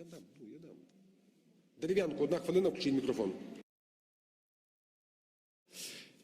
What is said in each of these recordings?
дам, дам, ну, я дам. Дерев'янко, одна хвилина, включіть мікрофон.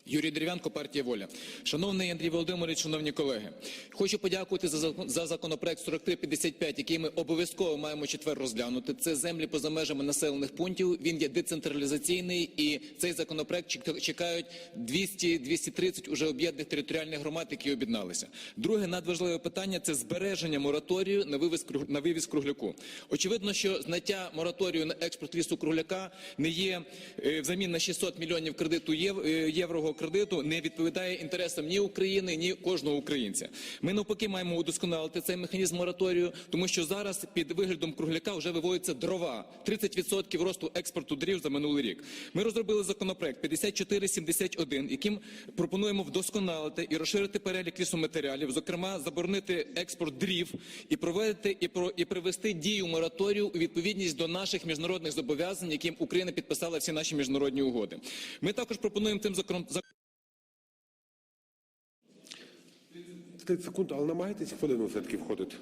Юрій Дерев'янко, партія Воля. Шановний Андрій Володимирович, шановні колеги, хочу подякувати за за законопроект 4355, який ми обов'язково маємо четвер розглянути. Це землі поза межами населених пунктів. Він є децентралізаційний, і цей законопроект чек- чекають 200-230 уже об'єднаних територіальних громад, які об'єдналися. Друге надважливе питання це збереження мораторію на вивіз на кругляку. Очевидно, що зняття мораторію на експорт лісу кругляка не є е, взамін на 600 мільйонів кредиту е, євро кредиту, не відповідає інтересам ні України, ні кожного українця. Ми навпаки маємо удосконалити цей механізм мораторію, тому що зараз під виглядом кругляка вже виводяться дрова. 30% росту експорту дрів за минулий рік. Ми розробили законопроект 5471, яким пропонуємо вдосконалити і розширити перелік лісоматеріалів, зокрема заборонити експорт дрів і провести і про і привести дію мораторію у відповідність до наших міжнародних зобов'язань, яким Україна підписала всі наші міжнародні угоди. Ми також пропонуємо цим законом 30 секунд, але намагайтесь хвилину все-таки входити.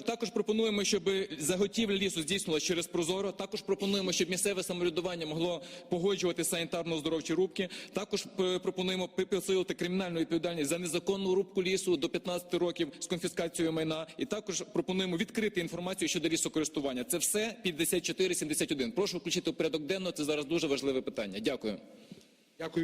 Також пропонуємо, щоб заготівля лісу здійснювалася через прозоро. Також пропонуємо, щоб місцеве самоврядування могло погоджувати санітарно-оздоровчі рубки. Також е, пропонуємо посилити кримінальну відповідальність за незаконну рубку лісу до 15 років з конфіскацією майна. І також пропонуємо відкрити інформацію щодо лісокористування. Це все 5471. Прошу включити в порядок денно. Це зараз дуже важливе питання. Дякую.